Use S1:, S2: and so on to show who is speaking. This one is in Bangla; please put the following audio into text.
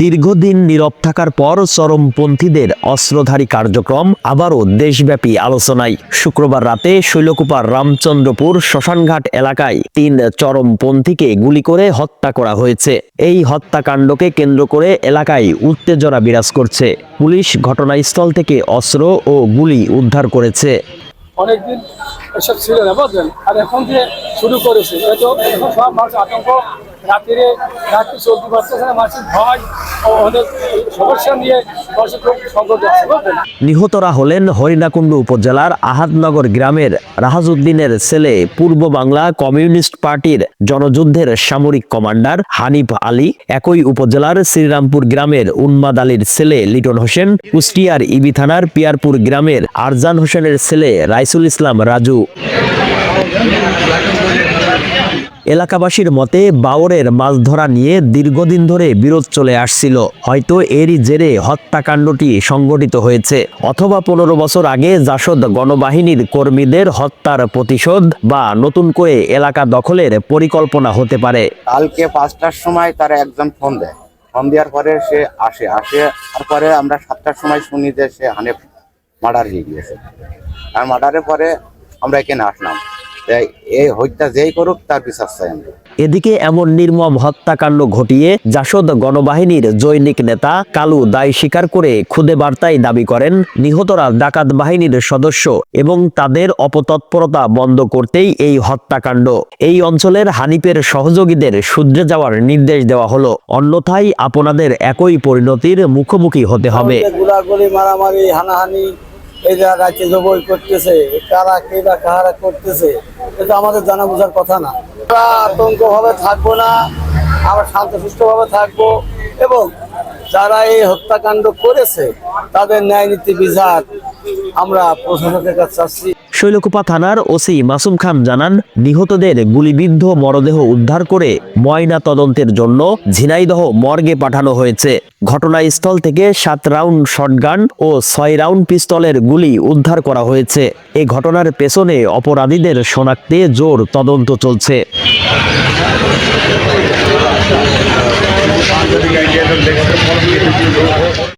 S1: দীর্ঘদিন নীরব থাকার পর চরমপন্থীদের অস্ত্রধারী কার্যক্রম আবারও দেশব্যাপী আলোচনায়। শুক্রবার রাতে শৈলকুপার রামচন্দ্রপুর শ্মশানঘাট এলাকায় তিন চরমপন্থীকে গুলি করে হত্যা করা হয়েছে। এই হত্যাকাণ্ডকে কেন্দ্র করে এলাকায় উত্তেজনা বিরাজ করছে। পুলিশ ঘটনাস্থল থেকে অস্ত্র ও গুলি উদ্ধার করেছে।
S2: অনেকদিন এসব ছিল না, বুঝলেন? আর এখন যে শুরু করেছে হয়তো এখন সব মানুষ আতঙ্ক রাত্রিরে রাত্রি চলতে পারতেছে না, মানুষের ভয়।
S1: নিহতরা হলেন হরিণাকুণ্ড উপজেলার আহাদনগর গ্রামের রাহাজউদ্দিনের ছেলে, পূর্ব বাংলা কমিউনিস্ট পার্টির জনযুদ্ধের সামরিক কমান্ডার হানিফ আলী, একই উপজেলার শ্রীরামপুর গ্রামের উন্মাদ আলীর ছেলে লিটন হোসেন, কুষ্টিয়ার ইবি থানার পিয়ারপুর গ্রামের আরজান হোসেনের ছেলে রাইসুল ইসলাম রাজু। এলাকাবাসীর মতে বাওরের মাছ ধরা নিয়ে দীর্ঘদিন ধরে বিরোধ চলে আসছিল। হয়তো এরই জেরে হত্যাকাণ্ডটি সংঘটিত হয়েছে। অথবা পনেরো বছর আগে জাসদ গণবাহিনীর কর্মীদের হত্যার প্রতিশোধ বা নতুন করে এলাকা দখলের পরিকল্পনা হতে পারে।
S3: কালকে পাঁচটার সময় তারা একজন ফোন দেয়। ফোন দেওয়ার পরে সে আসে। আসে তারপরে আমরা সাতটার সময় শুনি যে সে হানে মার্ডার হয়ে গিয়েছে। আর মার্ডারের পরে আমরা এখানে আসলাম। এই হত্যা যেই করুক তার বিচার চাই আমরা।
S1: এদিকে এমন নির্মম হত্যাকাণ্ড ঘটিয়ে জাসদ গণবাহিনীর জৈনিক নেতা কালু দায় স্বীকার করে খুদে বার্তায় দাবি করেন নিহতরা ডাকাত বাহিনীর সদস্য এবং তাদের অপতৎপরতা বন্ধ করতেই এই হত্যাকাণ্ড। এই অঞ্চলের হানিফের সহযোগীদের শুধরে যাওয়ার নির্দেশ দেওয়া হলো। অন্যথায় আপনাদের একই পরিণতির মুখোমুখি হতে হবে।
S4: গুলাগুলি মারামারি হানাহানি যে রাজ্যে জবই করতেছে কারা, কে বা কাহারা করতেছে এটা আমাদের জানা বোঝার কথা না। আমরা আতঙ্ক ভাবে থাকব না, আমরা শান্ত ভাবে থাকব এবং যারা এই হত্যাকাণ্ড করেছে, তাদের ন্যায় নীতি বিচার আমরা প্রশাসকের কাছে চাচ্ছি।
S1: শৈলকুপা থানার ওসি মাসুম খান জানান, নিহতদের গুলিবিদ্ধ মরদেহ উদ্ধার করে ময়না তদন্তের জন্য ঝিনাইদহ মর্গে পাঠানো হয়েছে। ঘটনাস্থল থেকে সাত রাউন্ড শটগান ও ছয় রাউন্ড পিস্তলের গুলি উদ্ধার করা হয়েছে। এ ঘটনার পেছনে অপরাধীদের শনাক্তে জোর তদন্ত চলছে।